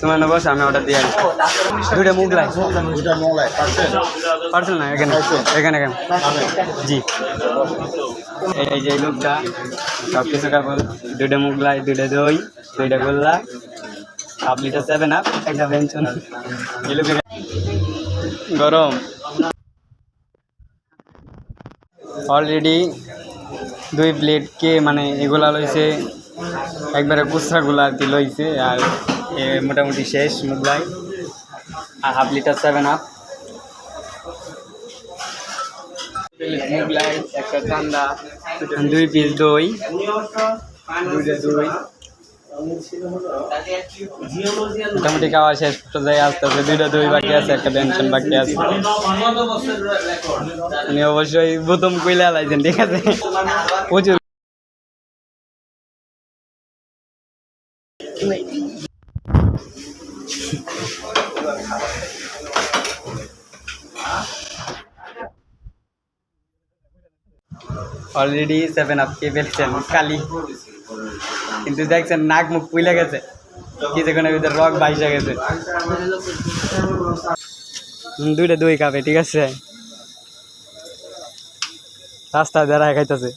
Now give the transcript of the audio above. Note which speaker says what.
Speaker 1: তোমার নেব আমি অর্ডার দিয়ে দুইটা মুগলাই পার্সেল না, এখানে। এখানে এখানে। জি। এই- যে লোকটা সব কিছু কাপড়। দুইটা মুগলাই দুইটা দই, দুইটা গোল্লা। হাফ লিটার সেভেন আপ একটা এই গরম। অলরেডি দুই প্লেট কে মানে এগুলা লইছে, একবারে কুচরাগুলা আর কি লইছে, আর মোটামুটি শেষ মুগলাই, আর half litre seven up Mughlai, একটা ঠান্ডা দুই পিস দই, দুইটা দই। মোটামুটি খাওয়া শেষ পর্যায়ে আসতে আছে দুইটা দই বাকি আছে, একটা ব্যঞ্জন বাকি আছে। উনি অবশ্যই প্রথম কইলে আলাইছেন ঠিক আছে? প্রচুর। অলরেডি সেভেন আপ কে ফেলছেন কালি। কিন্তু দেখছেন, নাক মুখ পুইলে গেছে। কিছুক্ষণের ভিতরে রক বাইসে গেছে। দুইটা দুই কাপে, ঠিক আছে? রাস্তা দাঁড়ায় খাইতেছে।